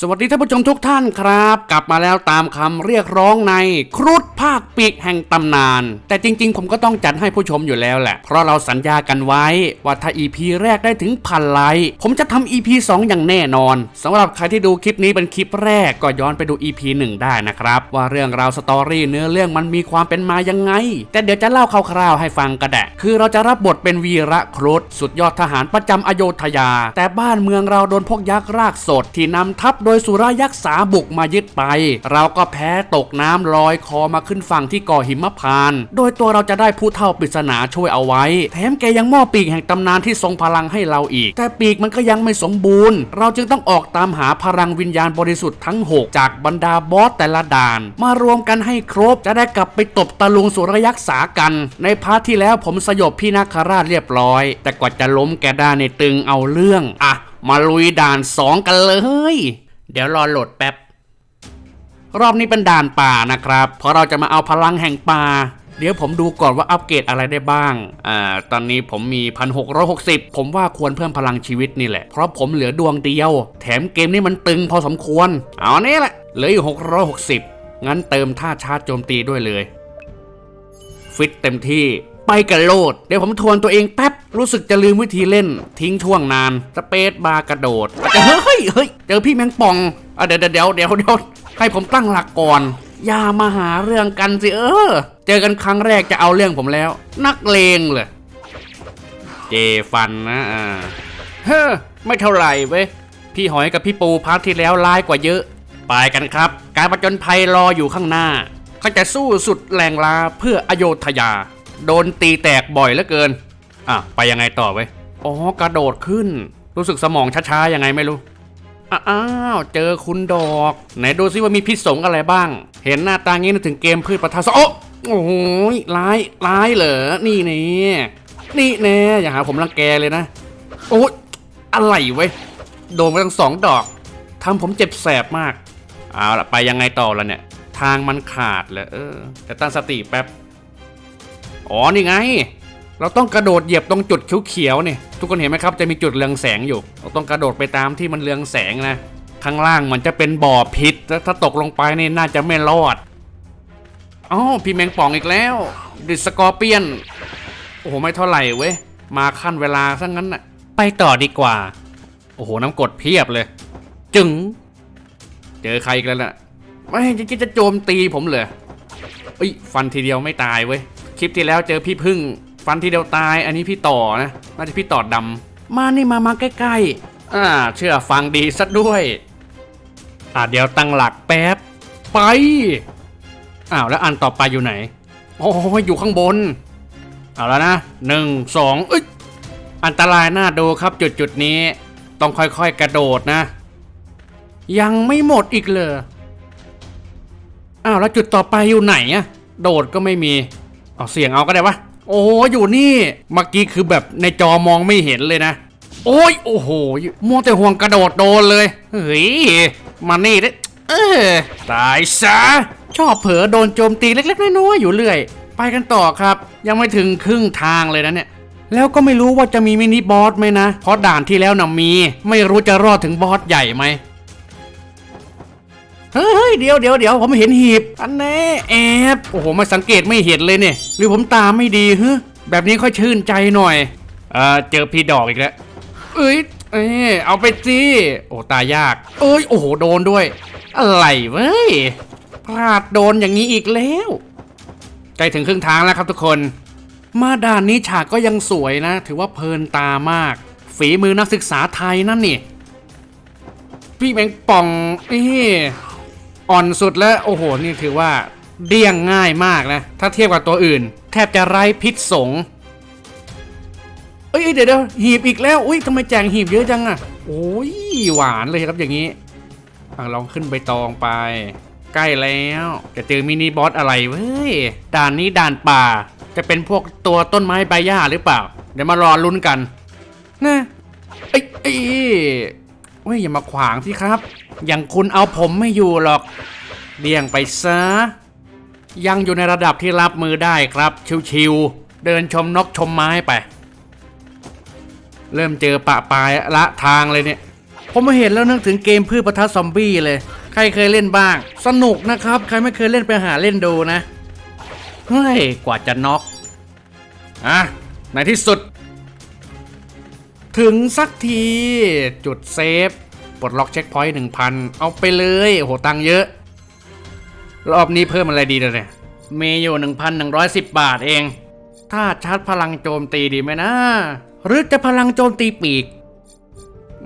สวัสดีท่านผู้ชมทุกท่านครับ กลับมาแล้วตามคำเรียกร้องในครุฑภาคปีกแห่งตำนาน แต่จริงๆ ผมก็ต้องจัดให้ผู้ชมอยู่แล้วแหละ เพราะเราสัญญากันไว้ ว่าถ้า EP แรกได้ถึงพันไลค์ผมจะทำ EP 2 อย่างแน่นอนสำหรับใครที่ดูคลิปนี้เป็นคลิปแรกก็ย้อนไปดู EP 1 ได้นะครับ ว่าเรื่องราวสตอรี่เนื้อเรื่องมันมีความเป็นมายังไง แต่เดี๋ยวจะเล่าคร่าวๆให้ฟังก็ได้คือเราจะรับบทเป็นวีระครุฑสุดยอดทหารประจำอโยธยา แต่บ้านเมืองเราโดนพวกยักษ์รากสดที่นำทัพโดยสุรายักษ์สาบุกมายึดไป เราก็แพ้ตกน้ำลอยคอมาขึ้นฝั่งที่เก่อหิมพาน โดยตัวเราจะได้ผู้เท่าปริศนาช่วยเอาไว้ แถมแกยังมอบปีกแห่งตำนานที่ทรงพลังให้เราอีก แต่ปีกมันก็ยังไม่สมบูรณ์ เราจึงต้องออกตามหาพลังวิญญาณบริสุทธิ์ทั้ง 6 จากบรรดาบอสแต่ละด่าน มารวมกันให้ครบจะได้กลับไปตบตะลุงสุรยักษ์สากัน ในพาร์ทที่แล้วผมสยบพี่นาคราชเรียบร้อย แต่กว่าจะล้มแกได้ในตึงเอาเรื่อง อะ มาลุยด่านสองกันเลย เดี๋ยวรอโหลดแป๊บ รอบนี้เป็นด่านป่านะครับ เพราะเราจะมาเอาพลังแห่งป่า เดี๋ยวผมดูก่อนว่าอัปเกรดอะไรได้บ้าง อ่า ตอนนี้ผมมี 1660 ผมว่าควรเพิ่มพลังชีวิตนี่แหละ เพราะผมเหลือดวงเดียว แถมเกมนี้มันตึงพอสมควร เอานี่แหละ เหลืออยู่ 660 งั้นเติมท่าชาร์จโจมตีด้วยเลย ฟิตเต็มที่ ไปกันโลด เดี๋ยวผมทวนตัวเองแป๊บ รู้สึกจะลืมวิธีเล่น ทิ้งช่วงนาน สเปซบาร์กระโดดเฮ้ยเฮ้ยเจอพี่แมงป่องอะเดี๋ยวเดี๋ยวเดี๋ยวเดี๋ยวเดี๋ยวให้ผมตั้งหลักก่อนอย่ามาหาเรื่องกันสิเออ เจอกันครั้งแรกจะเอาเรื่องผมแล้ว นักเลงเลยเจฟันนะอ่าเฮ้อไม่เท่าไหร่เว้ยพี่หอยกับพี่ปูพาร์ทที่แล้วร้ายกว่าเยอะ ไปกันครับ การประจนภัยรออยู่ข้างหน้าเขาจะสู้สุดแรงลาเพื่ออโยธยา โดนตีแตกบ่อยเหลือเกิน อะไปยังไงต่อเว้ยอ๋อกระโดดขึ้น รู้สึกสมองช้าๆยังไงไม่รู้อ้าวเจอคุณดอก ไหนดูซิว่ามีพิษสงอะไรบ้าง เห็นหน้าตางี้นึกถึงเกมพืชประทาสโอ้โอ้โหร้ายร้ายเหรอนี่แน่นี่แน่อย่าหาผมรังแกเลยนะ โอ้ยอะไรเว้ยโดนไปทั้งสองดอกทำผมเจ็บแสบมาก เอาละไปยังไงต่อละเนี่ย ทางมันขาดเลยเออจะตั้งสติแป๊บ อ๋อนี่ไง เราต้องกระโดดเหยียบตรงจุดเขียวๆเนี่ยทุกคนเห็นไหมครับจะมีจุดเรืองแสงอยู่ เราต้องกระโดดไปตามที่มันเรืองแสงนะข้างล่างมันจะเป็นบ่อพิษถ้าตกลงไปนี่น่าจะไม่รอดอ๋อพี่แมงป่องอีกแล้ว ดิสกอร์เปียน โอ้โห ไม่เท่าไหร่เว้ย มาขั้นเวลาซะงั้นน่ะ ไปต่อดีกว่า โอ้โห น้ำกดเพียบเลย จึง เจอใครอีกแล้วล่ะ ไม่จะคิดจะโจมตีผมเลยเอ้ย ฟันทีเดียวไม่ตายเว้ย คลิปที่แล้วเจอพี่พึ่ง ฟันทีเดียวตาย อันนี้พี่ต่อนะ น่าจะพี่ต่อดำ มานี่มามาใกล้ๆ อ่า เชื่อฟังดีซะด้วย อ่าเดี๋ยวตั้งหลักแป๊บ ไป อ้าวแล้วอันต่อไปอยู่ไหน โอ้ยอยู่ข้างบน เอาแล้วนะหนึ่งสองเอ้ยอันตรายน่าดูครับจุดจุดๆนี้ ต้องค่อยๆกระโดดนะ ยังไม่หมดอีกเลยอ้าวแล้วจุดต่อไปอยู่ไหนอะโดดก็ไม่มี เอาเสียงเอาก็ได้วะ โอ้อยู่นี่เมื่อกี้คือแบบในจอมองไม่เห็นเลยนะ โอ้ยโอ้โหมัวแต่ห่วงกระโดดโดนเลยเฮ้ยมานี่ดิเออตายซะชอบเผลอโดนโจมตีเล็กๆน้อยๆอยู่เรื่อย ไปกันต่อครับ ยังไม่ถึงครึ่งทางเลยนะเนี่ยแล้วก็ไม่รู้ว่าจะมีมินิบอสไหมนะ เพราะด่านที่แล้วน่ะมี ไม่รู้จะรอดถึงบอสใหญ่ไหม เฮ้ยเดี๋ยวเดี๋ยวเดี๋ยวผมเห็นหีบ อันแน่แอบโอ้โหมาสังเกตไม่เห็นเลยเนี่ย หรือผมตาไม่ดีฮึแบบนี้ค่อยชื่นใจหน่อยเออเจอพี่ดอกอีกแล้วเอ้ยเอ้ยเอาไปสิโอ้ตายาก เอ้ยโอ้โหโดนด้วย อะไรเว้ยพลาดโดนอย่างนี้อีกแล้วใกล้ถึงครึ่งทางแล้วครับทุกคน มาด่านนี้ฉากก็ยังสวยนะ ถือว่าเพลินตามาก ฝีมือนักศึกษาไทยนั่นนี่ พี่แมงป่องนี่อ่ อ่อนสุดแล้วโอ้โห นี่ถือว่าเดี่ยงง่ายมากนะ ถ้าเทียบกับตัวอื่น แทบจะไร้พิษสงเอ้ยเดี๋ยวเดี๋ยวหีบอีกแล้วอุ้ยทำไมแจงหีบเยอะจังอะโอ้ยหวานเลยครับอย่างนี้อลองขึ้นใบตองไป ใกล้แล้วจะเจอมินิบอสอะไรเว้ยด่านนี้ด่านป่า จะเป็นพวกตัวต้นไม้ใบหญ้าหรือเปล่า เดี๋ยวมารอลุ้นกันนะเอ้ยอ้ย เฮ้ยอย่ามาขวางสิครับ อย่างคุณเอาผมไม่อยู่หรอกเดี่ยงไปซะ ยังอยู่ในระดับที่รับมือได้ครับ ชิวๆเดินชมนกชมไม้ไป เริ่มเจอปะปลายละทางเลยเนี่ย ผมมาเห็นแล้วนึกถึงเกมพืชปะทะซอมบี้เลย ใครเคยเล่นบ้าง สนุกนะครับ ใครไม่เคยเล่นไปหาเล่นดูนะ เฮ้ย กว่าจะน็อกอะในที่สุด ถึงสักทีจุดเซฟปลดล็อกเช็คพอยต์หนึ่งพันเอาไปเลย โอ้โห ตังเยอะ รอบนี้เพิ่มอะไรดีเลยมีอยู่1,110บาทเอง ถ้าชาร์จพลังโจมตีดีไหมนะ หรือจะพลังโจมตีปีก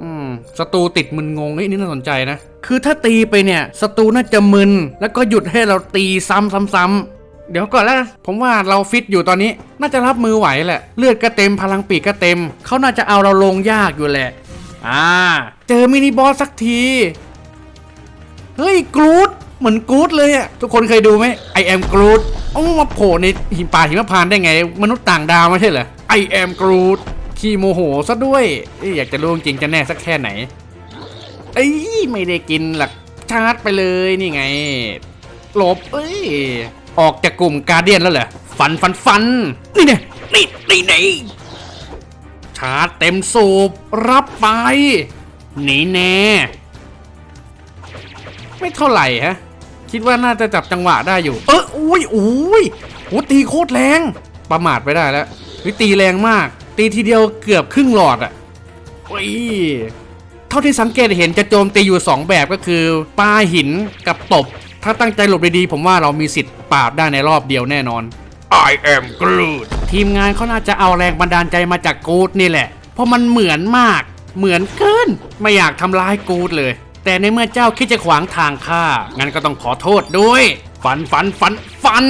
อืมศัตรูติดมึนงงนี่น่าสนใจนะ คือถ้าตีไปเนี่ยศัตรูน่าจะมึน แล้วก็หยุดให้เราตีซ้ำซ้ำซ้ำ เดี๋ยวก่อนแล้วนะผมว่าเราฟิตอยู่ตอนนี้ น่าจะรับมือไหวแหละ เลือดก็เต็มพลังปีกก็เต็ม เขาน่าจะเอาเราลงยากอยู่แหละ อ่า เจอมินิบอสสักที เฮ้ยกรูดเหมือนกรูดเลยอะทุกคนเคยดูไหม I am Groot เอ้ามาโผล่ในหิมป่าหิมพานต์ได้ไง มนุษย์ต่างดาวไม่ใช่เหรอ I am Groot ขี้โมโหซะด้วยเอ้ยอยากจะรู้จริงๆจะแน่สักแค่ไหนเอ้ยไม่ได้กินหลักชาร์จไปเลยนี่ไงหลบเอ้ย ออกจากกลุ่มการเดียนแล้วเหรอฟันฟันฟันนี่เนี่ยนี่นี่นชาร์จเต็มสูบรับไปหนีแน่ไม่เท่าไหร่ฮะ คิดว่าน่าจะจับจังหวะได้อยู่ เอออุ้ยอุ้ยโหตีโคตรแรงประมาทไปได้แล้วเฮ้ยตีแรงมาก ตีทีเดียวเกือบครึ่งหลอดอะ่ะโอ้ยเท่าที่สังเกตเห็นจะโจมตีอยู่ 2 แบบก็คือปาหินกับตบ ถ้าตั้งใจหลบดีๆผมว่าเรามีสิทธิ์ปราบได้ในรอบเดียวแน่นอน I am Groot ทีมงานเขาน่าจะเอาแรงบันดาลใจมาจากกูดนี่แหละ เพราะมันเหมือนมาก เหมือนเกิน ไม่อยากทำร้ายกูดเลย แต่ในเมื่อเจ้าคิดจะขวางทางข้า งั้นก็ต้องขอโทษด้วยฟันฟันฟันฟัน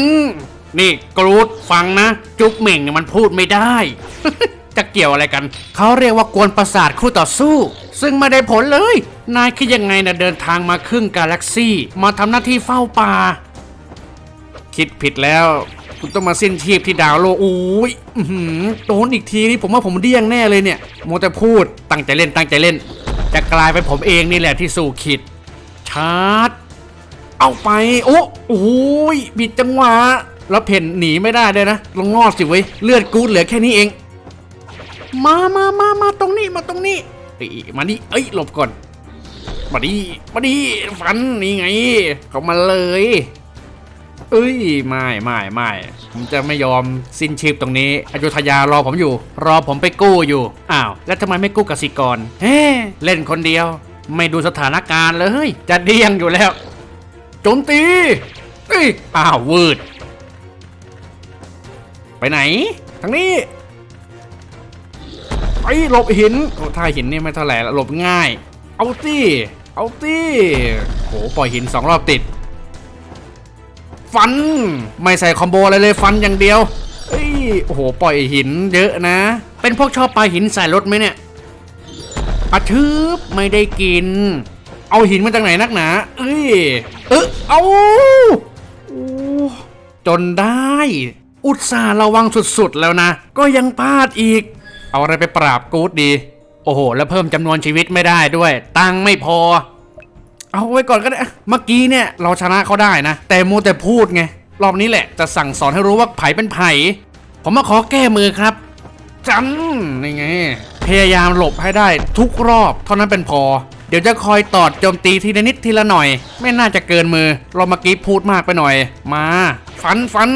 นี่กรูดฟังนะ จุกเหม่งเนี่ยมันพูดไม่ได้ จะเกี่ยวอะไรกัน เขาเรียกว่ากวนประสาทคู่ต่อสู้ ซึ่งไม่ได้ผลเลย นายคิดยังไงนะเดินทางมาครึ่งกาแล็กซี่ มาทำหน้าที่เฝ้าป่า คิดผิดแล้ว คุณต้องมาสิ้นชีพที่ดาวโลกโอ้ยโดนอีกทีนี่ผมว่าผมเดี้ยงแน่เลยเนี่ยโมแต่พูดตั้งใจเล่นตั้งใจเล่น จะกลายเป็นผมเองนี่แหละที่สู่ขิดชาร์จเอาไป โอ้โอ้ยบิดจังหวะแล้วเพ่นหนีไม่ได้เลยนะลองงอดสิเว้ย เลือดกูดเหลือแค่นี้เอง มามามามาตรงนี้มาตรงนี้เอ้ยมาดิเอ้ยหลบก่อน มาดิมาดิฟันนี่ไง เข้ามาเลย เอ้ยไม่ไม่ไม่ผมจะไม่ยอมสิ้นชีพตรงนี้อยุธยารอผมอยู่ รอผมไปกู้อยู่อ้าวแล้วทำไมไม่กู้กสิกรเฮ้เล่นคนเดียว ไม่ดูสถานการณ์เลย จะเดี้ยงอยู่แล้วโจมตีเอ้ยอ้าววืดไปไหน ทางนี้ ไอ้หลบหินโอ้ถ้าหินนี่ไม่เท่าไหร่ละหลบง่าย เอาตี้เอาตี้โหปล่อยหินสองรอบติด ฟัน ไม่ใส่คอมโบอะไรเลยฟันอย่างเดียวเอ้ยโอ้โหปล่อยหินเยอะนะ เป็นพวกชอบปลาหินใส่รถไหมเนี่ยอาชืบไม่ได้กิน เอาหินมาจากไหนนักหนา เอ้ยเออเอาโอ้จนได้ อุตส่าห์ระวังสุดๆแล้วนะ ก็ยังพลาดอีก เอาอะไรไปปราบกูดดี โอ้โห แล้วเพิ่มจำนวนชีวิตไม่ได้ด้วย ตังไม่พอ เอาไว้ก่อนก็ได้ เมื่อกี้เนี่ยเราชนะเขาได้นะ แต่มูแต่พูดไง รอบนี้แหละจะสั่งสอนให้รู้ว่าไผ่เป็นไผ่ ผมมาขอแก้มือครับจันนี่ไง พยายามหลบให้ได้ทุกรอบเท่านั้นเป็นพอ เดี๋ยวจะคอยตอดโจมตีทีละนิดทีละหน่อย ไม่น่าจะเกินมือ เราเมื่อกี้พูดมากไปหน่อย มา ฟันฟัน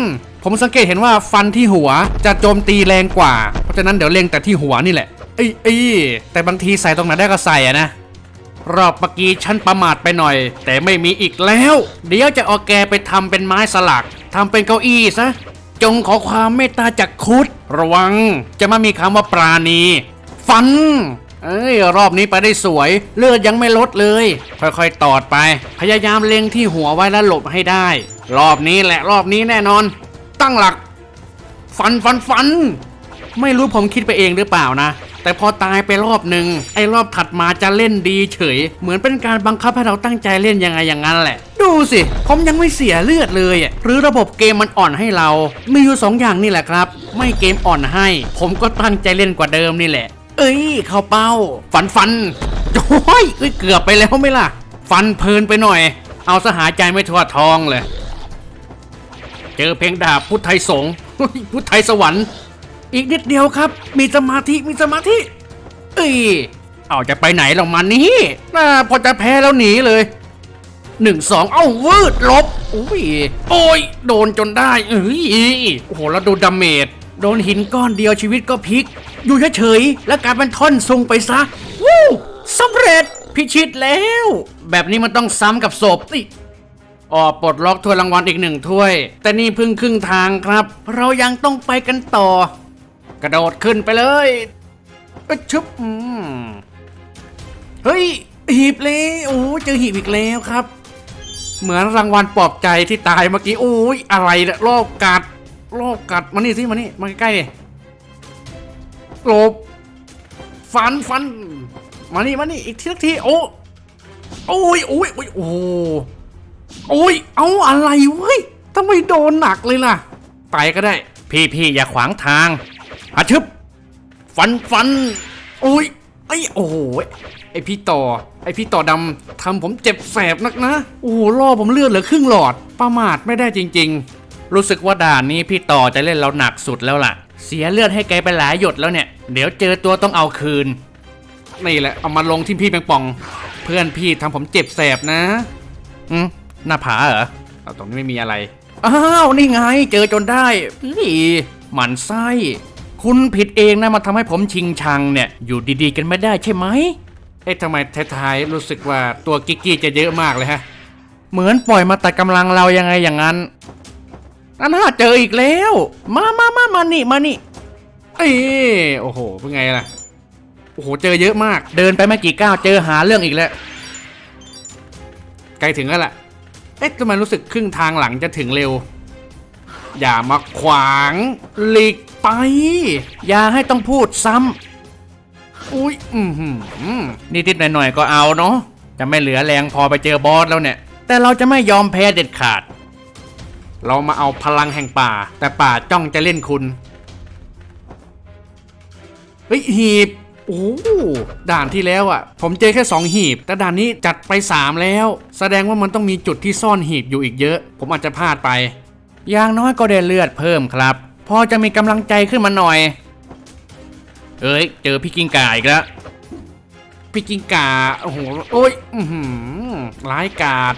ผมสังเกตเห็นว่าฟันที่หัวจะโจมตีแรงกว่า เพราะฉะนั้นเดี๋ยวเล็งแต่ที่หัวนี่แหละเอ้ยเอ้ยแต่บางทีใส่ตรงไหนได้ก็ใส่อะนะรอบเมื่อกี้ฉันประมาทไปหน่อย แต่ไม่มีอีกแล้ว เดี๋ยวจะเอาแกไปทำเป็นไม้สลักทำเป็นเก้าอี้ซะจงขอความเมตตาจากคุดระวัง จะไม่มีคำว่าปราณี ฟัน เอ้ย รอบนี้ไปได้สวย เลือดยังไม่ลดเลย ค่อยๆ ตอดไป พยายามเล็งที่หัวไว้แล้วหลบให้ได้ รอบนี้แหละรอบนี้แน่นอน ตั้งหลัก ฟันฟันฟัน ไม่รู้ผมคิดไปเองหรือเปล่านะ แต่พอตายไปรอบหนึ่งไอ้รอบถัดมาจะเล่นดีเฉย เหมือนเป็นการบังคับให้เราตั้งใจเล่นยังไงอย่างนั้นแหละ ดูสิ ผมยังไม่เสียเลือดเลยอะหรือระบบเกมมันอ่อนให้เรา มีอยู่สองอย่างนี่แหละครับ ไม่เกมอ่อนให้ ผมก็ตั้งใจเล่นกว่าเดิมนี่แหละ เอ้ย เข้าเป้า ฟันฟันโอ้ยเกือบไปแล้วไม่ล่ะ ฟันเพลินไปหน่อย เอาสหายใจไม่ทั่วทองเลย เจอเพลงดาบพุทธไทยสงพุทธไทยสวรรค์ อีกนิดเดียวครับ มีสมาธิมีสมาธิ เอ้ยเอาจะไปไหนลงมานี่น่าพอจะแพ้แล้วหนีเลยหนึ่งสองเอ้าวืดลบอุ้ยโอ้ย โดนจนได้เอ้ยโอ้โหแล้วดูดาเมจโดนหินก้อนเดียวชีวิตก็พลิก อยู่เฉยๆแล้วกลายเป็นท่อนซุงไปซะวู้สำเร็จพิชิตแล้ว แบบนี้มันต้องซ้ำกับศพนี่ ออกปลดล็อกถ้วยรางวัลอีกหนึ่งถ้วย แต่นี่เพิ่งครึ่งทางครับ เรายังต้องไปกันต่อ กระโดดขึ้นไปเลยอึ๊ดชึบเฮ้ยหีบเลยโอ้เจอหีบอีกแล้วครับ เหมือนรางวัลปลอบใจที่ตายเมื่อกี้โอ้ยอะไรเนี่ยรอบกัดรอบกัดมานี่สิมานี่มาใกล้ๆดิหลบฟันฟันมานี่มานี่อีกทีละทีโอ้โอ้ยโอ้ยโอ้ยโอ้ โอ้ย เอาอะไรเว้ยทำไมโดนหนักเลยล่ะไปก็ได้ พี่พี่อย่าขวางทางอาชึบ ฟันฟัน โอ้ย ไอ้โอ้โห ไอพี่ต่อ ไอพี่ต่อดำทำผมเจ็บแสบนักนะ โอ้โหล่อผมเลือดเหลือครึ่งหลอด ประมาทไม่ได้จริง ๆ รู้สึกว่าด่านนี้พี่ต่อจะเล่นเราหนักสุดแล้วล่ะ เสียเลือดให้แกไปหลายหยดแล้วเนี่ย เดี๋ยวเจอตัวต้องเอาคืน นี่แหละ เอามาลงที่พี่แมงป่อง เพื่อนพี่ทำผมเจ็บแสบนะ อืม หน้าผาเหรอเอาตรงนี้ไม่มีอะไร อ้าว นี่ไง เจอจนได้นี่หมันไส้ คุณผิดเองนะมาทำให้ผมชิงชังเนี่ย อยู่ดีๆ กันไม่ได้ใช่ไหมเอ๊ะทำไมท้ายๆรู้สึกว่าตัวกิกกี้จะเยอะมากเลยฮะ เหมือนปล่อยมาตัดกำลังเรายังไงอย่างนั้นนั่นน่าเจออีกแล้ว มามามามานี่มานี่เอ้ยโอ้โห เป็นไงล่ะ โอ้โห เจอเยอะมาก เดินไปไม่กี่ก้าวเจอหาเรื่องอีกแล้วใกล้ถึงแล้วล่ะ เอ๊ะทำไมรู้สึกครึ่งทางหลังจะถึงเร็ว อย่ามาขวางหลีกไป อย่าให้ต้องพูดซ้ำอุ้ยอืมหืมนิดๆหน่อยๆก็เอาเนาะจะไม่เหลือแรงพอไปเจอบอสแล้วเนี่ย แต่เราจะไม่ยอมแพ้เด็ดขาด เรามาเอาพลังแห่งป่า แต่ป่าจ้องจะเล่นคุณเฮ้ยหีบ โอ้ด่านที่แล้วอะ ผมเจอแค่ 2 หีบ แต่ด่านนี้จัดไป 3 แล้ว แสดงว่ามันต้องมีจุดที่ซ่อนหีบอยู่อีกเยอะ ผมอาจจะพลาดไป อย่างน้อยก็ได้เลือดเพิ่มครับ พอจะมีกำลังใจขึ้นมาหน่อย เอ้ย เจอพี่กิ้งก่าอีกแล้วพี่กิ้งก่าโอ้โหโอ้ยอือหือร้ายกาจ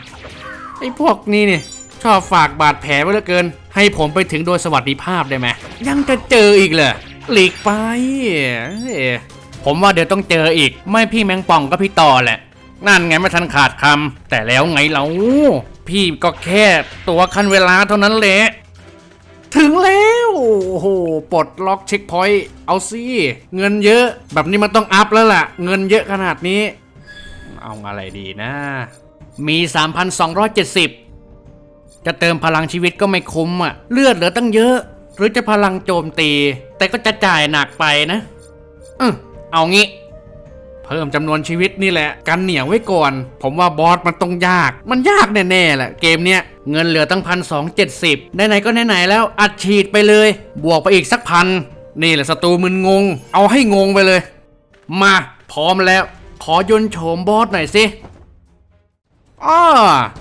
ไอ้พวกนี้เนี่ยชอบฝากบาดแผลไว้เหลือเกิน ให้ผมไปถึงโดยสวัสดิภาพได้ไหมยังจะเจออีกเหรอหลีกไปเอ ผมว่าเดี๋ยวต้องเจออีก ไม่พี่แมงป่องก็พี่ต่อแหละ นั่นไงไม่ทันขาดคำแต่แล้วไงเราพี่ก็แค่ตัวคันเวลาเท่านั้นแหละถึงแล้ว โอ้โห ปลดล็อกเช็คพอยต์เอาสิเงินเยอะ แบบนี้มันต้องอัพแล้วล่ะ เงินเยอะขนาดนี้ เอาอะไรดีนะ มี 3,270 จะเติมพลังชีวิตก็ไม่คุ้มอะเลือดเหลือตั้งเยอะ หรือจะพลังโจมตี แต่ก็จะจ่ายหนักไปนะเออ เอางี้ เพิ่มจำนวนชีวิตนี่แหละ กันเหนียวไว้ก่อน ผมว่าบอสมันต้องยาก มันยากแน่ๆแหละเกมเนี้ยเงินเหลือตั้งพันสองเจ็ดสิบไหนๆก็ไหนๆแล้วอัดฉีดไปเลย บวกไปอีกสักพันนี่แหละศัตรูมึนงง เอาให้งงไปเลย มาพร้อมแล้ว ขอยนโฉมบอสหน่อยสิอ้อ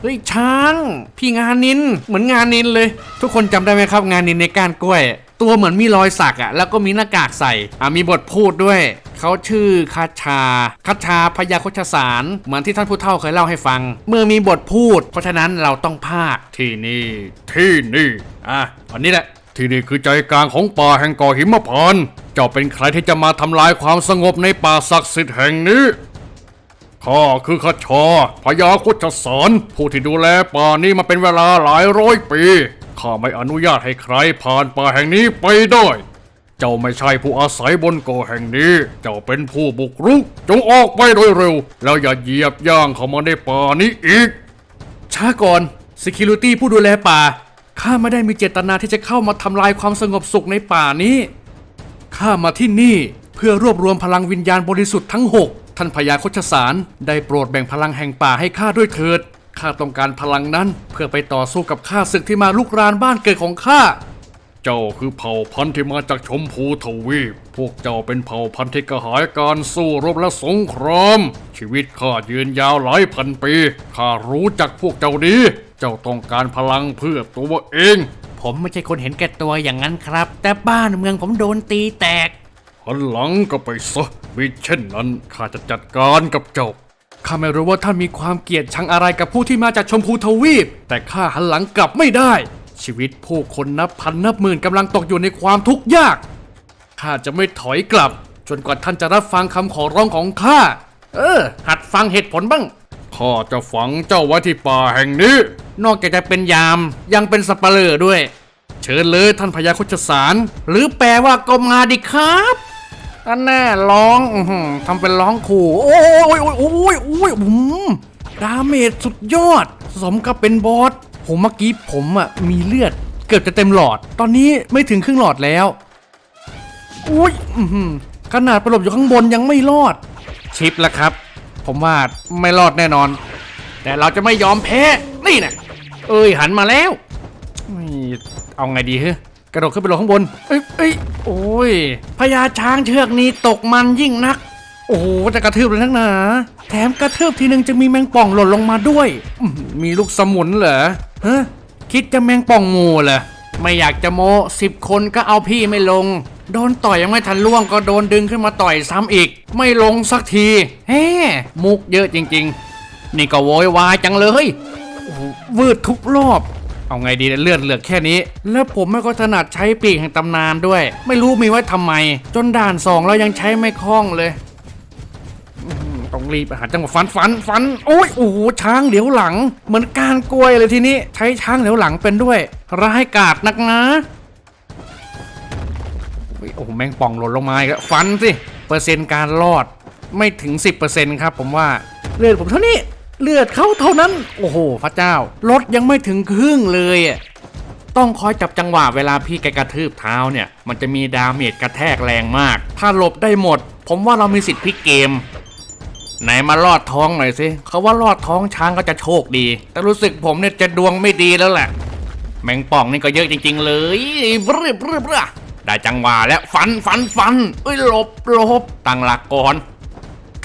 เฮ้ยช้าง พี่งานนินเหมือนงานนินเลย ทุกคนจำได้ไหมครับงานนินในก้านกล้วย ตัวเหมือนมีรอยสักอะแล้วก็มีหน้ากากใส่อะมีบทพูดด้วยเขาชื่อคาชาคาชาพยาคชสารเหมือนที่ท่านผู้เฒ่าเคยเล่าให้ฟัง เมื่อมีบทพูด เพราะฉะนั้นเราต้องภาคที่นี่ ที่นี่อะอันนี้แหละที่นี่คือใจกลางของป่าแห่งก่อหิมพานต์เจ้าเป็นใครที่จะมาทำลายความสงบในป่าศักดิ์สิทธิ์แห่งนี้ข้าคือขชาพญาโคชสารผู้ที่ดูแลป่านี้มาเป็นเวลาหลายร้อยปี ข้าไม่อนุญาตให้ใครผ่านป่าแห่งนี้ไปได้ เจ้าไม่ใช่ผู้อาศัยบนเกาะแห่งนี้ เจ้าเป็นผู้บุกรุก จงออกไปโดยเร็ว แล้วอย่าเหยียบย่างเข้ามาในป่านี้อีก ช้าก่อน Security ผู้ดูแลป่า ข้าไม่ได้มีเจตนาที่จะเข้ามาทำลายความสงบสุขในป่านี้ ข้ามาที่นี่เพื่อรวบรวมพลังวิญญาณบริสุทธิ์ทั้ง6ท่านพญาโคชสารได้โปรดแบ่งพลังแห่งป่าให้ข้าด้วยเถิด ข้าต้องการพลังนั้นเพื่อไปต่อสู้กับข้าศึกที่มาลุกรานบ้านเกิดของข้า เจ้าคือเผ่าพันธุ์ที่มาจากชมพูทวีป พวกเจ้าเป็นเผ่าพันธุ์ที่กระหายการสู้รบและสงคราม ชีวิตข้ายืนยาวหลายพันปี ข้ารู้จักพวกเจ้าดีเจ้าต้องการพลังเพื่อตัวเอง ผมไม่ใช่คนเห็นแก่ตัวอย่างนั้นครับ แต่บ้านเมืองผมโดนตีแตกหันหลังก็ไปซะมิเช่นนั้นข้าจะจัดการกับเจ้า ข้าไม่รู้ว่าท่านมีความเกลียดชังอะไรกับผู้ที่มาจากชมพูทวีป แต่ข้าหันหลังกลับไม่ได้ ชีวิตผู้คนนับพันนับหมื่นกำลังตกอยู่ในความทุกข์ยาก ข้าจะไม่ถอยกลับ จนกว่าท่านจะรับฟังคำขอร้องของข้า เออ หัดฟังเหตุผลบ้าง ข้าจะฝังเจ้าไว้ที่ป่าแห่งนี้ นอกจากจะเป็นยาม ยังเป็นสับปะเลอด้วย เชิญเลยท่านพญาโคชสาร หรือแปลว่าก็มาดิครับ อันแน่ร้องอทำเป็นร้องขู่โอ้ยโอ้ยโอ้ยโอ้ยอืมดาเมจสุดยอด สมกับเป็นบอสผมเมื่อกี้ผมอะมีเลือด เกือบจะเต็มหลอด ตอนนี้ไม่ถึงครึ่งหลอดแล้วอุ้ยขนาดประหลบอยู่ข้างบนยังไม่รอด ชิปแล้วครับ ผมว่าไม่รอดแน่นอน แต่เราจะไม่ยอมแพ้ นี่นะเอ้ยหันมาแล้ว เอาไงดีเฮ้ กระโดดขึ้นไปลงข้างบน เอ้ยเอ้ยโอ้ยพญาช้างเชือกนี้ตกมันยิ่งนัก โอ้โหจะกระทืบเลยนักหนาแถมกระทืบทีนึงจะมีแมงป่องหล่นลงมาด้วย มีลูกสมุนเหรอฮะคิดจะแมงป่องหมูเหรอไม่อยากจะโม้สิบคนก็เอาพี่ไม่ลง โดนต่อยยังไม่ทันล่วงก็โดนดึงขึ้นมาต่อยซ้ำอีก ไม่ลงสักทีแฮ่มุกเยอะจริง ๆ นี่ก็โวยวายจังเลย วืดทุกรอบ เอาไงดีเลือดเหลือแค่นี้ แล้วผมไม่ก็ถนัดใช้ปีกแห่งตำนานด้วย ไม่รู้มีไว้ทำไม จนด่านสองแล้วยังใช้ไม่คล่องเลยต้องรีบหาจังหวะฟันฟันฟันโอ้ยโอ้โหช้างเหลียวหลัง เหมือนการกล้วยเลยทีนี้ ใช้ช้างเหลียวหลังเป็นด้วย ร้ายกาจนักนะโอ้โหแมงป่องหล่นลงมาอีกแล้วฟันสิเปอร์เซ็นต์การรอดไม่ถึง 10%ครับผมว่าเลือดผมเท่านี้ เลือดเขาเท่านั้น โอ้โห พระเจ้ารถยังไม่ถึงครึ่งเลยต้องคอยจับจังหวะเวลาพี่แกกระทืบเท้าเนี่ย มันจะมีดาเมจกระแทกแรงมาก ถ้าหลบได้หมด ผมว่าเรามีสิทธิ์พลิกเกม ไหนมาลอดท้องหน่อยสิเขาว่าลอดท้องช้างก็จะโชคดี แต่รู้สึกผมเนี่ยจะดวงไม่ดีแล้วแหละ แมงป่องนี่ก็เยอะจริง ๆ เลยบรึบรึบรึได้จังหวะแล้วฟันฟันฟันเอ้ยหลบหลบตั้งหลักก่อน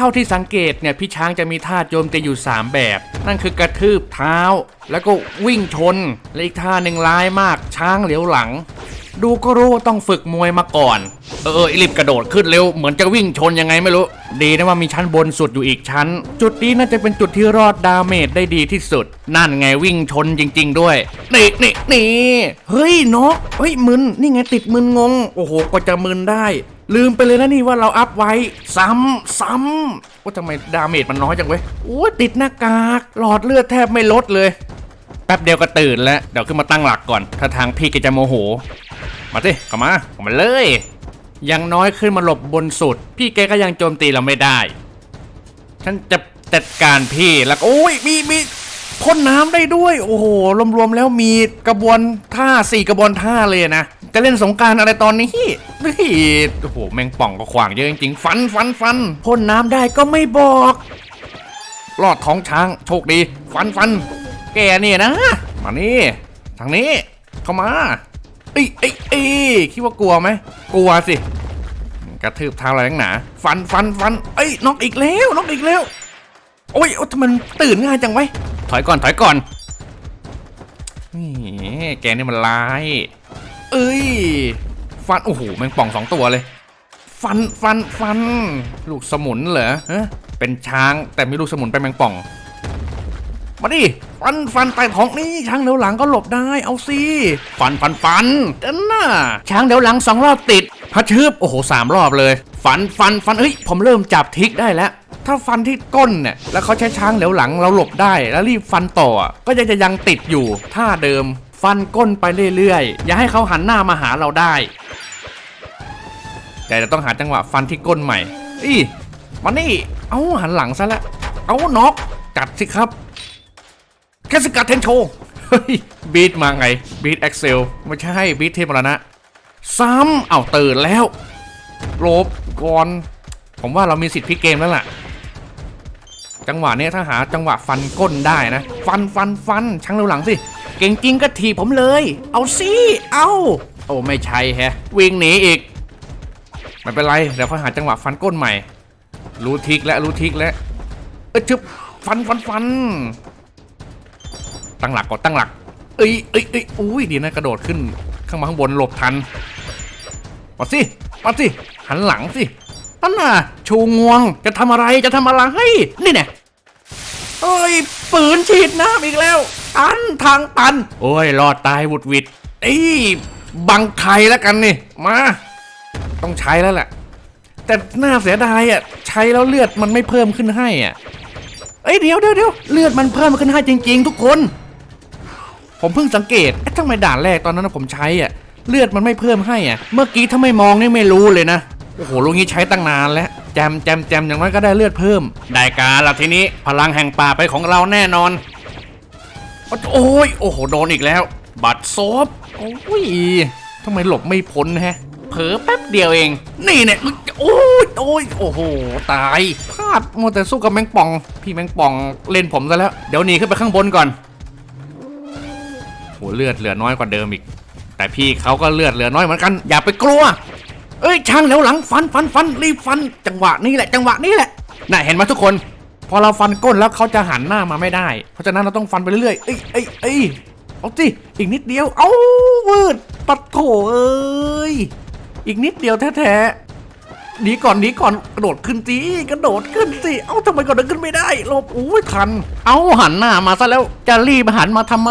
เท่าที่สังเกตเนี่ยพี่ช้างจะมีท่าโจมตีอยู่ 3 แบบ นั่นคือกระทืบเท้า แล้วก็วิ่งชน และอีกท่าหนึ่งร้ายมากช้างเหลียวหลัง ดูก็รู้ต้องฝึกมวยมาก่อนเออเออรีบกระโดดขึ้นเร็วเหมือนจะวิ่งชนยังไงไม่รู้ ดีนะว่ามีชั้นบนสุดอยู่อีกชั้น จุดนี้น่าจะเป็นจุดที่รอดดาเมจได้ดีที่สุด นั่นไงวิ่งชนจริง ๆ ด้วยนี่นี่นี่เฮ้ยนกเฮ้ยมึนนี่ไงติดมึนงง โอ้โหก็จะมึนได้ ลืมไปเลยนะนี่ว่าเราอัพไว้ ซ้ำซ้ำว่าทำไมดาเมจมันน้อยจังเว้ยโอ้ยติดหน้ากาก หลอดเลือดแทบไม่ลดเลย แป๊บเดียวก็ตื่นแล้ว เดี๋ยวขึ้นมาตั้งหลักก่อน ถ้าทางพี่แกจะโมโห มาสิเข้ามาเข้ามาเลยยังน้อยขึ้นมาหลบบนสุด พี่แกก็ยังโจมตีเราไม่ได้ ฉันจะจัดการพี่แล้วโอ้ยมีมีพ่นน้ำได้ด้วย โอ้โหรวมๆแล้วมีกระบวนท่าสี่กระบวนท่าเลยนะ จะเล่นสงกรารอะไรตอนนี้นี่โอ้โหแมงป่องก็ขวางเยอะจริงๆฟันฟันฟันพ่นน้ำได้ก็ไม่บอกรอดท้องช้างโชคดี ฟันฟันแกเนี่ยนะ มานี่ ทางนี้ เข้ามาเอ้ยเอ้ยเอ้ยคิดว่ากลัวไหมกลัวสิกระทืบเท้าอะไรทั้งหนาฟันฟันฟันเอ้ยน็อกอีกแล้วน็อกอีกแล้ว โอ้ยโอ้ยทำไมมันตื่นง่ายจังไว้ยถอยก่อนถอยก่อนนี่แกนี่มันร้าย เอ้ย ฟัน โอ้โหแมงป่องสองตัวเลย ฟันฟันฟัน ลูกสมุนเหรอฮะเป็นช้างแต่มีลูกสมุนเป็นแมงป่อง มาดิ ฟันฟันใต้ท้องนี่ช้างเดี๋ยวหลังก็หลบได้เอาสิฟันฟันฟันเดันน่ะช้างเดี๋ยวหลังสองรอบติดพัดชืบโอ้โหสามรอบเลย ฟันฟันฟันเฮ้ยผมเริ่มจับทิกได้แล้วถ้าฟันที่ก้นเนี่ยแล้วเขาใช้ช้างเดี๋ยวหลังเราหลบได้ แล้วรีบฟันต่อ ก็ยังจะยังติดอยู่ท่าเดิม ฟันก้นไปเรื่อยๆ อย่าให้เขาหันหน้ามาหาเราได้ แต่จะต้องหาจังหวะฟันที่ก้นใหม่ อีมานี่ เอาหันหลังซะแล้วเอาน็อกจัดสิครับ แคสกัดเทนโชเฮ้ยบีทมาไงบีทเอ็กเซลไม่ใช่บีทเทพมรณะซ้ำเอาตื่นแล้วโลบก่อน ผมว่าเรามีสิทธิ์พลิกเกมแล้วล่ะ จังหวะเนี้ยถ้าหาจังหวะฟันก้นได้นะ ฟันฟันฟันช่างเร็วหลังสิ เก่งจริงก็ทีบผมเลย เอาสิเอาโอ้ไม่ใช่แฮะ วิ่งหนีอีก ไม่เป็นไรเดี๋ยวค่อยหาจังหวะฟันก้นใหม่ รู้ทิกแล้วรู้ทิกแล้วเอ้ยชึบฟันฟันฟันตั้งหลักก่อนตั้งหลัก เอ้ยเอ้ยเอ้ยอุ้ยดีนะกระโดดขึ้น ข้างมาข้างบนหลบทันมาสิมาสิหันหลังสินั่นน่ะชูงวงจะทำอะไรจะทำอะไรให้นี่เนี่ยเอ้ยปืนฉีดน้ำอีกแล้ว ตันทางตัน โอ้ยรอดตายวุดวิดไอ้ยบังใครแล้วกันนี่ มา ต้องใช้แล้วแหละ แต่น่าเสียดายอะ ใช้แล้วเลือดมันไม่เพิ่มขึ้นให้อะเอ้ยเดี๋ยวเดี๋ยวเดี๋ยวเลือดมันเพิ่มขึ้นให้จริง ๆ ทุกคน ผมเพิ่งสังเกตเอ๊ะทำไมด่านแรกตอนนั้นนะผมใช้อะ เลือดมันไม่เพิ่มให้อะ เมื่อกี้ถ้าไม่มองนี่ไม่รู้เลยนะ โอ้โหลุงนี้ใช้ตั้งนานแล้ว แจมแจมแจมอย่างน้อยก็ได้เลือดเพิ่ม ได้การละทีนี้ พลังแห่งป่าไปนของเราแน่นอน โอ้ยโอ้โหโดนอีกแล้ว บัตรซบโอ้ยทำไมหลบไม่พ้นแฮะ เผลอแป๊บเดียวเอง นี่เนี่ยโอ้ยโอ้ยโอ้โหตายพลาดมัวแต่สู้กับแมงป่อง พี่แมงป่องเล่นผมซะแล้ว เดี๋ยวหนีขึ้นไปข้างบนก่อนโหเลือดเหลือน้อยกว่าเดิมอีก แต่พี่เขาก็เลือดเหลือน้อยเหมือนกัน อย่าไปกลัว เอ้ยช่างแล้วหลังฟันฟันฟันรีบฟัน จังหวะนี้แหละ จังหวะนี้แหละน่ะเห็นไหมทุกคน พอเราฟันก้นแล้วเขาจะหันหน้ามาไม่ได้ เพราะฉะนั้นเราต้องฟันไปเรื่อยๆเอ้ยเอ้ยเอ้ยเอาสิอีกนิดเดียว เอ้าวืดปัดโถเอ้ย อีกนิดเดียวแท้ๆหนีก่อนหนีก่อนกระโดดขึ้นสิกระโดดขึ้นสิ เอ้าทำไมกระโดดขึ้นไม่ได้หลบอุ้ยทัน เอ้าหันหน้ามาซะแล้ว จะรีบหันมาทำไม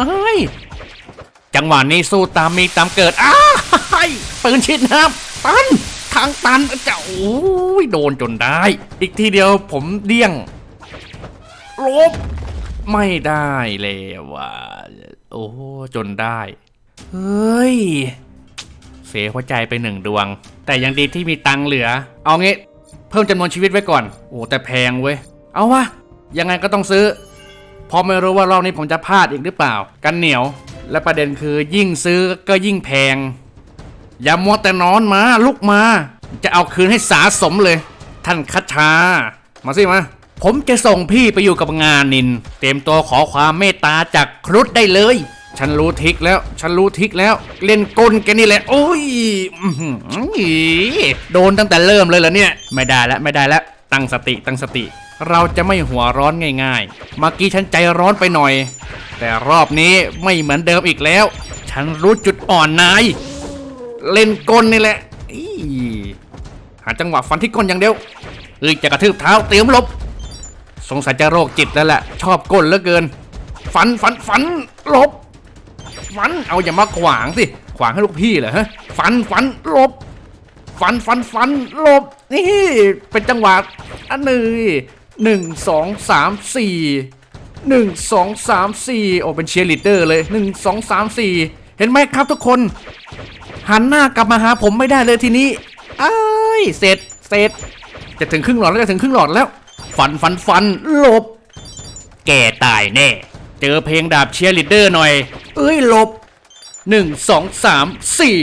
จังหวะนี้สู้ตามมีตามเกิด อ้ายปืนฉีดน้ำตัน ทางตันเจ้าโอ้ยโดนจนได้ อีกทีเดียวผมเดี้ยง ลบ ไม่ได้เลยว่ะ โอ้จนได้ เฮ้ย เสียหัวใจไปหนึ่งดวง แต่ยังดีที่มีตังเหลือ เอางี้ เพิ่มจำนวนชีวิตไว้ก่อน โอ้แต่แพงเว้ย เอาวะ ยังไงก็ต้องซื้อ พอไม่รู้ว่ารอบนี้ผมจะพลาดอีกหรือเปล่า กันเหนียว และประเด็นคือยิ่งซื้อก็ยิ่งแพง อย่ามัวแต่นอนมาลุกมา จะเอาคืนให้สาสมเลย ท่านคัชชา มาสิมา ผมจะส่งพี่ไปอยู่กับงานนิน เตรียมตัวขอความเมตตาจากครุฑได้เลย ฉันรู้ทิกแล้ว ฉันรู้ทิกแล้ว เล่นกลแกนี่แหละ โอ้ยอื้อหือโดนตั้งแต่เริ่มเลยเหรอเนี่ย ไม่ได้แล้วไม่ได้แล้ว ตั้งสติตั้งสติ เราจะไม่หัวร้อนง่ายๆ เมื่อกี้ฉันใจร้อนไปหน่อย แต่รอบนี้ไม่เหมือนเดิมอีกแล้ว ฉันรู้จุดอ่อนนาย เล่นกลนี่แหละอีหาจังหวะฟันที่ก้นอย่างเดียวเอ้ยจะกระทืบเท้าเตรียมหลบ สงสัยจะโรคจิตแล้วแหละชอบก้นเหลือเกินฟันฟันฟันหลบฟันเอาอย่ามาขวางสิ ขวางให้ลูกพี่เหรอฮะฟันฟันหลบฟันฟันฟันหลบ นี่เป็นจังหวะอันหนึ่งหนึ่งสองสามสี่หนึ่งสองสามสี่โอ้เป็นเชียร์ลีดเดอร์เลยหนึ่งสองสามสี่เห็นไหมครับทุกคน หันหน้ากลับมาหาผมไม่ได้เลยทีนี้ไอ้ายเสร็จเสร็จจะถึงครึ่งหลอดแล้วจะถึงครึ่งหลอดแล้ว ฟันฟันฟันหลบ แกตายแน่ เจอเพลงดาบเชียร์ลีดเดอร์หน่อย เอ้ยหลบหนึ่งสองสามสี่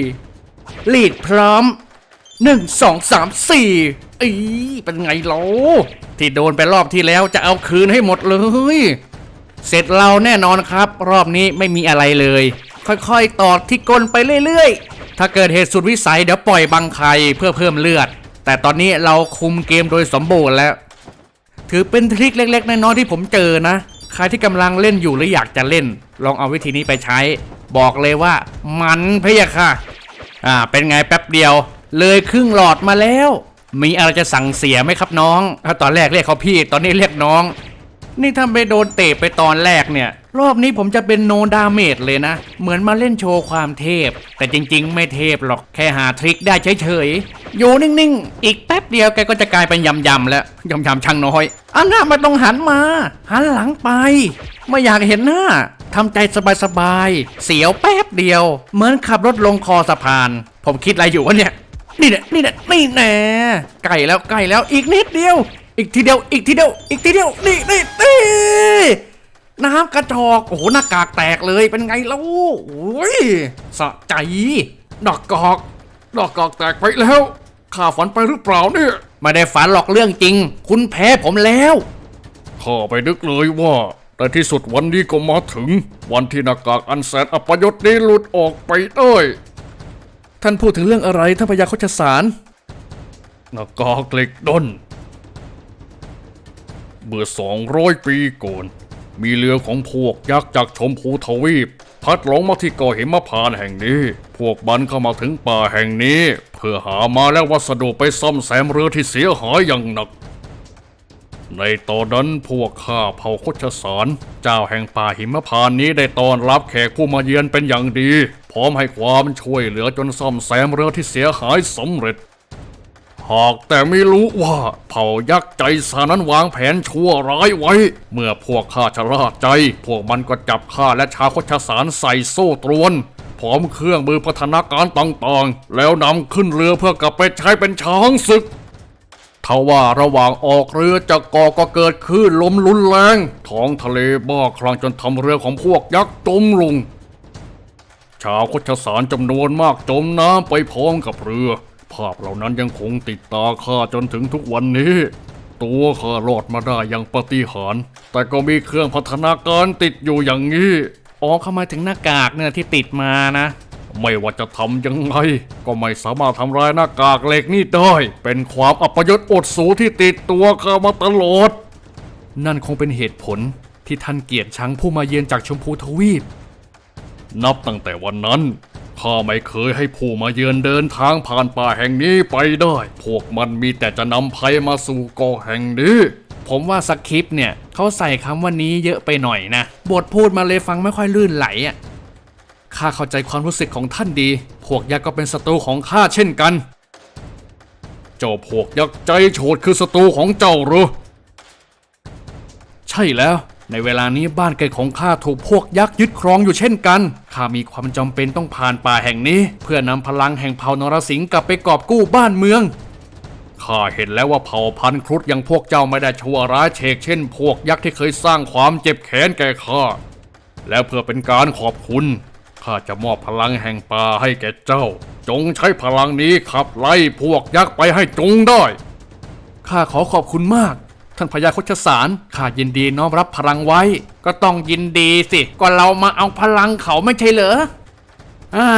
ลีดพร้อมหนึ่งสองสามสี่อีเป็นไงเราที่โดนไปรอบที่แล้วจะเอาคืนให้หมดเลย เสร็จเราแน่นอนครับ รอบนี้ไม่มีอะไรเลย ค่อยๆตอดที่ก้นไปเรื่อยๆ ถ้าเกิดเหตุสุดวิสัยเดี๋ยวปล่อยบังใครเพื่อเพิ่มเลือด แต่ตอนนี้เราคุมเกมโดยสมบูรณ์แล้ว ถือเป็นทริคเล็กๆน้อยๆที่ผมเจอนะ ใครที่กำลังเล่นอยู่หรืออยากจะเล่น ลองเอาวิธีนี้ไปใช้ บอกเลยว่ามันเพียค่ะ อ่า เป็นไงแป๊บเดียว เลยครึ่งหลอดมาแล้ว มีอะไรจะสั่งเสียไหมครับน้องถ้าตอนแรกเรียกเขาพี่ ตอนนี้เรียกน้อง นี่ถ้าไปโดนเตะไปตอนแรกเนี่ย รอบนี้ผมจะเป็นโนดาเมจเลยนะ เหมือนมาเล่นโชว์ความเทพ แต่จริงๆ ไม่เทพหรอกแค่หาทริคได้เฉยๆ อยู่นิ่งๆ อีกแป๊บเดียวแกก็จะกลายเป็นยำๆแล้วยำๆช่างน้อย อันหน้าไม่ต้องหันมา หันหลังไป ไม่อยากเห็นหน้าทำใจสบายๆ เสียวแป๊บเดียว เหมือนขับรถลงคอสะพาน ผมคิดอะไรอยู่วะเนี่ย นี่แน่นี่แน่นี่แน่ใกล้แล้วใกล้แล้วอีกนิดเดียว อีกทีเดียวอีกทีเดียว อีกทีเดียวนี่นี่นี่ น้ำกระจอกโอ้โหหน้ากากแตกเลยเป็นไงแล้วโอ้ยสะใจ ดอกกอก ดอกกอกแตกไปแล้วข้าฝันไปหรือเปล่าเนี่ยไม่ได้ฝันหรอกเรื่องจริง คุณแพ้ผมแล้วข้าไปนึกเลยว่าในที่สุดวันนี้ก็มาถึง วันที่หน้ากากอันแสนอัปยศนี้หลุดออกไปได้ท่านพูดถึงเรื่องอะไรท่านพญาโคชสารหน้ากากเหล็กดนเมื่อสองร้อยปีก่อน มีเรือของพวกยักษ์จากชมพูทวีป พัดหลงมาที่เกาะหิมพานแห่งนี้ พวกมันเข้ามาถึงป่าแห่งนี้ เพื่อหามาและวัสดุไปซ่อมแซมเรือที่เสียหายอย่างหนัก ในตอนนั้นพวกข้าเผ่าคชสารเจ้าแห่งป่าหิมพานนี้ได้ต้อนรับแขกผู้มาเยือนเป็นอย่างดี พร้อมให้ความช่วยเหลือจนซ่อมแซมเรือที่เสียหายสำเร็จ หากแต่ไม่รู้ว่าเผ่ายักษ์ใจสานั้นวางแผนชั่วร้ายไว้ เมื่อพวกข้าชะล่าใจ พวกมันก็จับข้าและชาวคชสารใส่โซ่ตรวนพร้อมเครื่องมือพัฒนาการต่างๆ แล้วนำขึ้นเรือเพื่อกลับไปใช้เป็นช้างศึกทว่าระหว่างออกเรือจากเกาะก็เกิดคลื่นลมรุนแรง ท้องทะเลบ้าคลั่งจนทำเรือของพวกยักษ์จมลง ชาวคชสารจำนวนมากจมน้ำไปพร้อมกับเรือ ภาพเหล่านั้นยังคงติดตาข้าจนถึงทุกวันนี้ ตัวข้ารอดมาได้อย่างปาฏิหาริย์แต่ก็มีเครื่องพัฒนาการติดอยู่อย่างนี้ อ๋อเข้ามาถึงหน้ากากเนี่ยที่ติดมานะ ไม่ว่าจะทำยังไง ก็ไม่สามารถทำลายหน้ากากเหล็กนี่ได้ เป็นความอัปยศอดสูที่ติดตัวข้ามาตลอด นั่นคงเป็นเหตุผลที่ท่านเกลียดชังผู้มาเยือนจากชมพูทวีป นับตั้งแต่วันนั้น ข้าไม่เคยให้ผู้มาเยือนเดินทางผ่านป่าแห่งนี้ไปได้ พวกมันมีแต่จะนำภัยมาสู่เกาะแห่งนี้ ผมว่าสคริปต์เนี่ยเขาใส่คำว่านี้เยอะไปหน่อยนะ บทพูดมาเลยฟังไม่ค่อยลื่นไหลอะ ข้าเข้าใจความรู้สึกของท่านดี พวกยักษ์ก็เป็นศัตรูของข้าเช่นกัน เจ้าพวกยักษ์ใจโฉดคือศัตรูของเจ้าหรือใช่แล้ว ในเวลานี้บ้านเกิดของข้าถูกพวกยักษ์ยึดครองอยู่เช่นกันข้ามีความจำเป็นต้องผ่านป่าแห่งนี้ เพื่อนำพลังแห่งเผ่านรสิงห์กลับไปกอบกู้บ้านเมืองข้าเห็นแล้วว่าเผ่าพันธุ์ครุฑอย่างพวกเจ้าไม่ได้ชั่วร้ายเชกเช่น พวกยักษ์ที่เคยสร้างความเจ็บแค้นแก่ข้าและเพื่อเป็นการขอบคุณข้าจะมอบพลังแห่งป่าให้แก่เจ้า จงใช้พลังนี้ขับไล่พวกยักษ์ไปให้จงได้ข้าขอขอบคุณมาก ท่านพญาโคชสารข้ายินดีน้อมรับพลังไว้ ก็ต้องยินดีสิก็เรามาเอาพลังเขาไม่ใช่เหรออ่า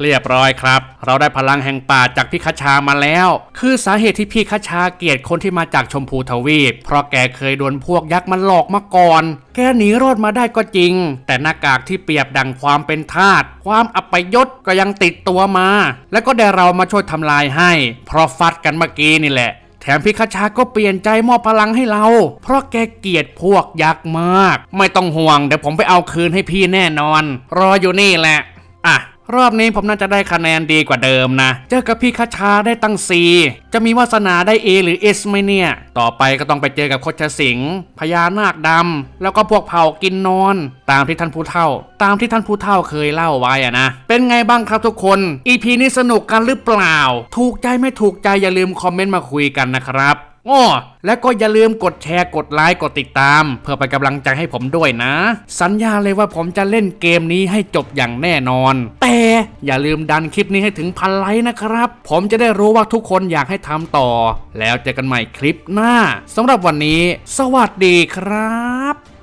เรียบร้อยครับ เราได้พลังแห่งป่าจากพี่คชามาแล้ว คือสาเหตุที่พี่คชาเกลียดคนที่มาจากชมพูทวีป เพราะแกเคยโดนพวกยักษ์มันหลอกมาก่อน แกหนีรอดมาได้ก็จริง แต่หน้ากากที่เปรียบดังความเป็นทาสความอัปยศก็ยังติดตัวมา แล้วก็ได้เรามาช่วยทำลายให้ เพราะฟัดกันเมื่อกี้นี่แหละ แถมพิคชาก็เปลี่ยนใจมอบพลังให้เรา เพราะแกเกลียดพวกยักษ์มาก ไม่ต้องห่วงเดี๋ยวผมไปเอาคืนให้พี่แน่นอน รออยู่นี่แหละ อะ รอบนี้ผมน่าจะได้คะแนนดีกว่าเดิมนะ เจอกับพี่คชาได้ตั้ง C จะมีวาสนาได้ A หรือ S ไหมเนี่ย ต่อไปก็ต้องไปเจอกับโคชสิงห์พญานาคดำ แล้วก็พวกเผ่ากินนอน ตามที่ท่านผู้เฒ่า ตามที่ท่านผู้เฒ่าเคยเล่าไว้อะนะ เป็นไงบ้างครับทุกคน EP นี้สนุกกันหรือเปล่า ถูกใจไม่ถูกใจอย่าลืมคอมเมนต์มาคุยกันนะครับ อ้อและก็อย่าลืมกดแชร์กดไลค์กดติดตาม เพื่อเป็นกำลังใจให้ผมด้วยนะ สัญญาเลยว่าผมจะเล่นเกมนี้ให้จบอย่างแน่นอน แต่อย่าลืมดันคลิปนี้ให้ถึงพันไลค์นะครับ ผมจะได้รู้ว่าทุกคนอยากให้ทำต่อ แล้วเจอกันใหม่คลิปหน้าสำหรับวันนี้ สวัสดีครับ